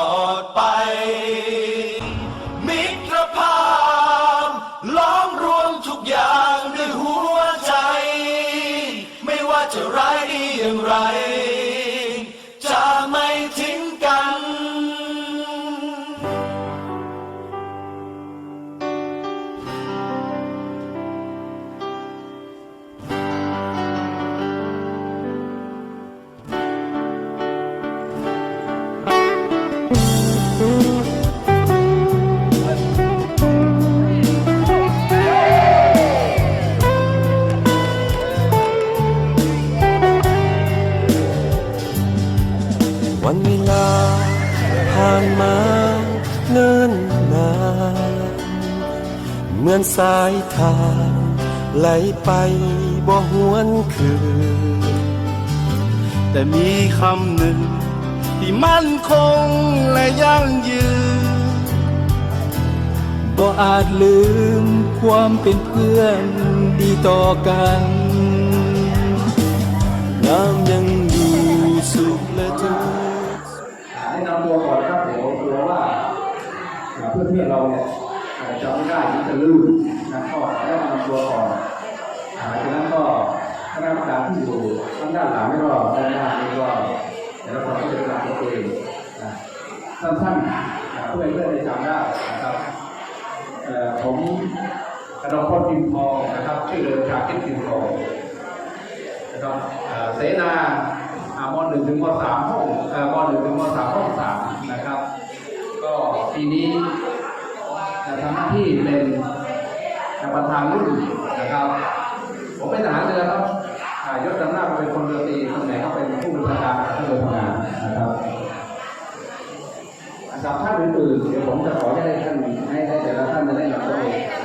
อดไป วันเวลาผ่านมาเนิ่นนานเหมือนสายทางไหลไปบ่หวนคืน แต่มีคำหนึ่ง ที่มั่นคงและยั่งยืนบ่อาจลืมความเป็นเพื่อนดีต่อกันน้ำยัง ทั้งด้านหลังไม่ก็ด้านหน้านี่ก็แต่ละคนก็จะเป็นหลักของตัวเองสั้นๆเพื่อนเพื่อนๆได้จำได้นะครับผมกระดองพลพิมพ์ทองนะครับชื่อเดิมชาคิดพิมพ์ทองนะครับเสนาอ่ามหนึ่งถึงมสามห้องเอ่อมหนึ่งถึงมสามห้องสามนะครับ ก็ปีนี้ทำหน้าที่เป็นประธานรุ่นนะครับ ผมเป็นทหารเรือครับ ยศดำหน้าเป็นคนเรือตีคนไหนเขาเป็นผู้บัญชาการท่านเรือทำงานนะครับสามท่านอื่นๆเดี๋ยวผมจะขอให้ท่านให้ให้แต่ละท่านจะได้นำตัวเอง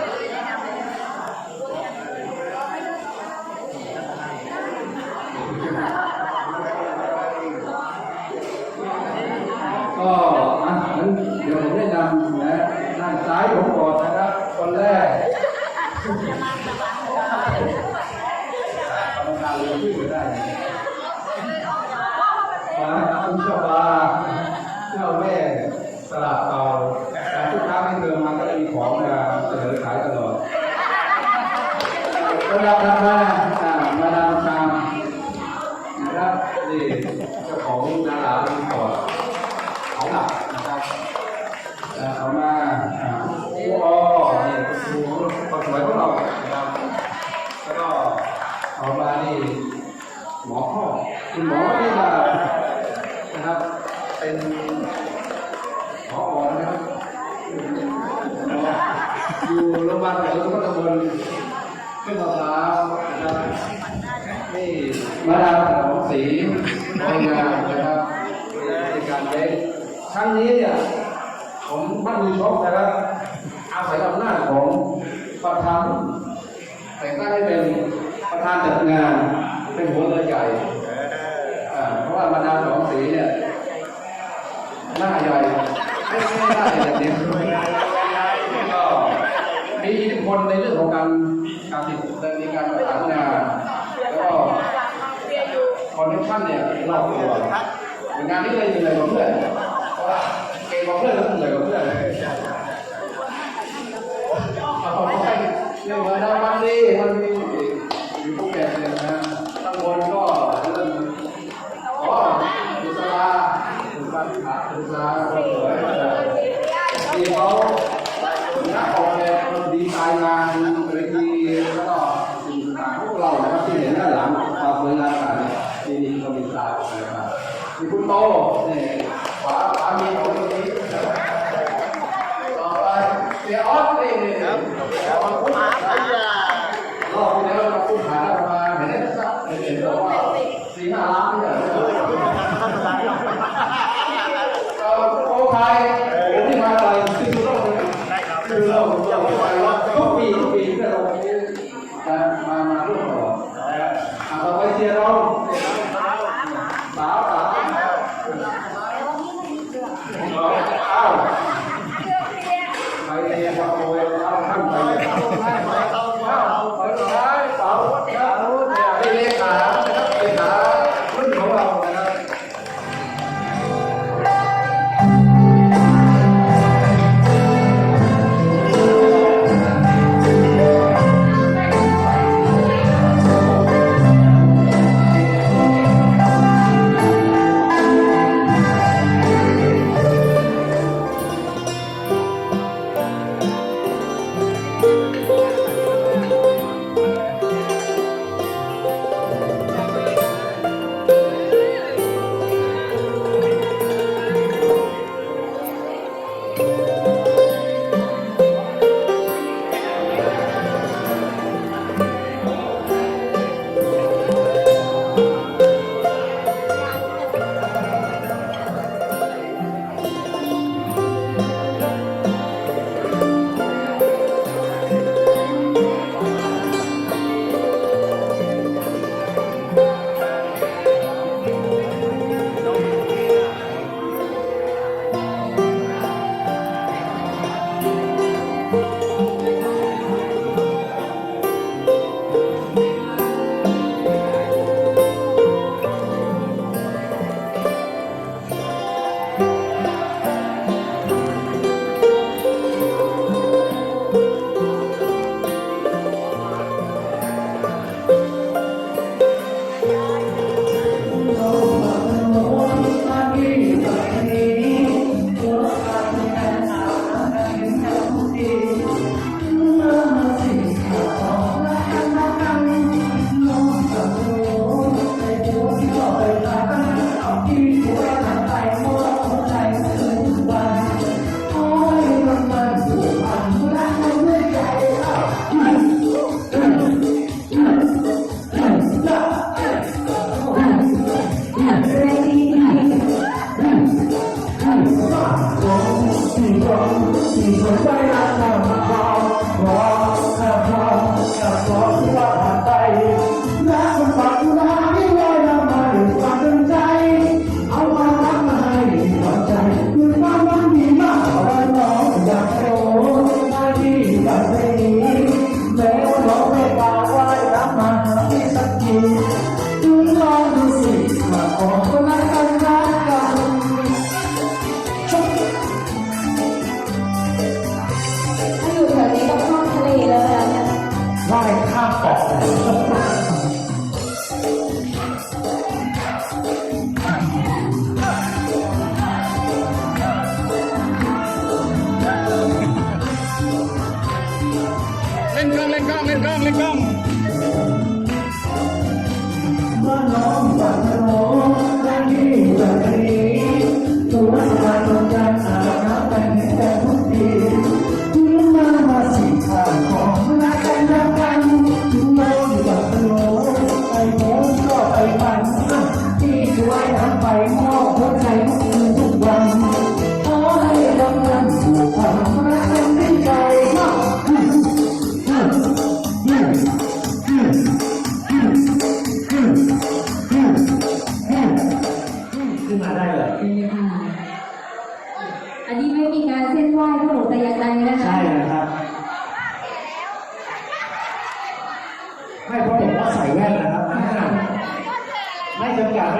เอมานี่หมอพ่อคุณหมอนี่มานะครับเป็นหมอออนนะครับอยู่โรงพยาบาลหลวงพุทธมณฑลขึ้นมะพร้าวนะครับนี่มาดามขนมสีโรงงานนะครับในการเล็กครั้งนี้เนี่ยผมพันมือชกนะครับอาศัยอำนาจของประธานแต่งตั้งให้เป็น ประธานจัดงานเป็นหัวเรือใหญ่เพราะว่าบรรดาสองสีเนี่ยหน้าใหญ่ไม่ไม่ได้อย่างเดียวก็มีอิทธิพลในเรื่องของการการติดในการประสานงานแล้วก็คอนเนคชั่นเนี่ยรอบตัวงานนี้เลยเหนื่อยกว่าเพื่อนเพราะว่าเก่งกว่าเพื่อนแล้วเหนื่อยกว่าเพื่อนเลยเอาไปเรื่องวันดาวันดี มีคุณ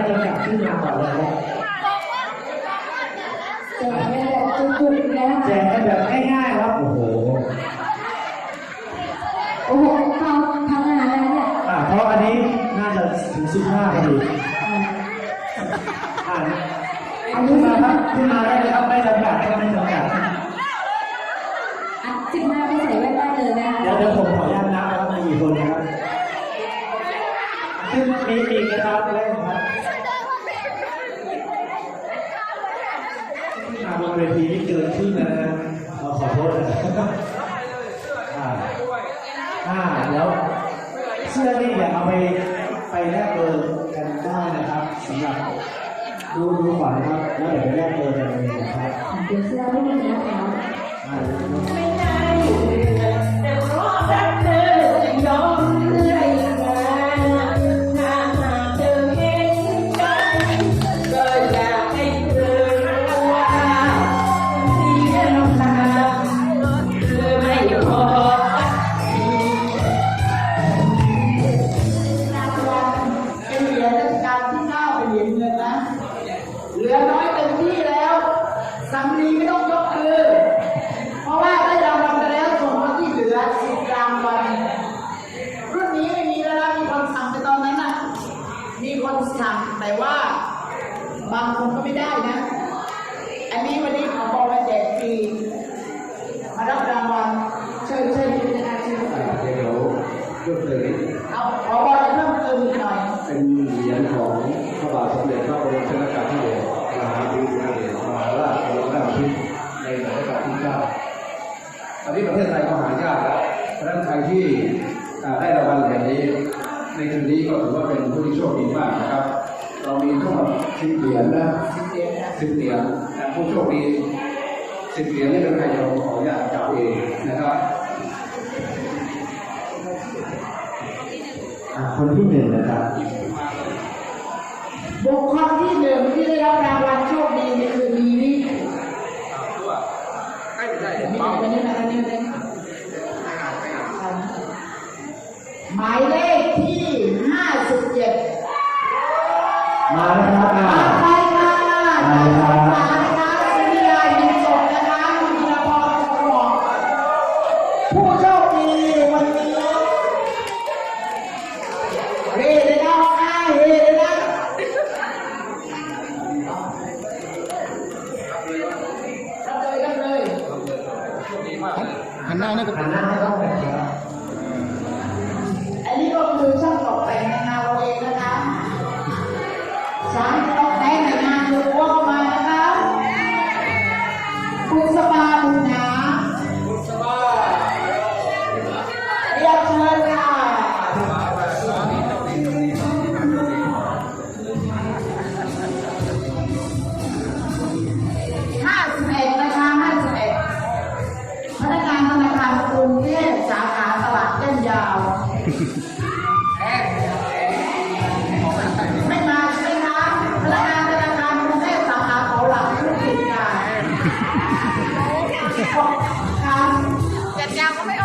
จะกลับขึ้นมาก่อนเลยแจกแบบจุกๆนะแจกแบบง่ายๆครับ โอ้โห โอ้โหเขาทำงานอะไรเนี่ยอ่าเพราะอันนี้น่าจะถึงสิบห้าพอดีอ่านขึ้นมาครับขึ้นมาได้เลยครับไม่จำกัดครับไม่จำกัดสิบห้าไม่ใส่แว่นได้เลยนะคเดี๋ยวเดี๋ยวผมขออนุญาตนับนะครับมีกี่คนนะครับขึ้นมีอีกนะครับ ที่นะฮะเราขอโทษนะอ่าอ่าแล้วเสื้อนี่อย่าเอาไปไปแลกเบอร์กันได้นะครับสำหรับดูดูขวานะครับแล้วเดี๋ยวไปแลกเบอร์กันเลยนะครับเป็นเสื้อไม่มีนะคะอ่าไม่ได้างวัน รุ่นนี้ไม่มีแล้วมีคนสั่งไปตอนนั้นนะมีคนสั่งแต่ว่า บางคนก็ไม่ได้นะ ที่ได้รางวัลแบบนี้ ในคืนนี้ก็ถือว่าเป็นผู้ที่โชคดีมากนะครับ เรามีทั้งหมดสิบเหรียญนะสิบเหรียญผู้โชคดีสิบเหรียญนี่เป็นใครจะขออนุญาตจับเองนะครับคนที่หนึ่งนะครับ அண்ணா வணக்கம் จัดยาก็ไม่อ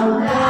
มี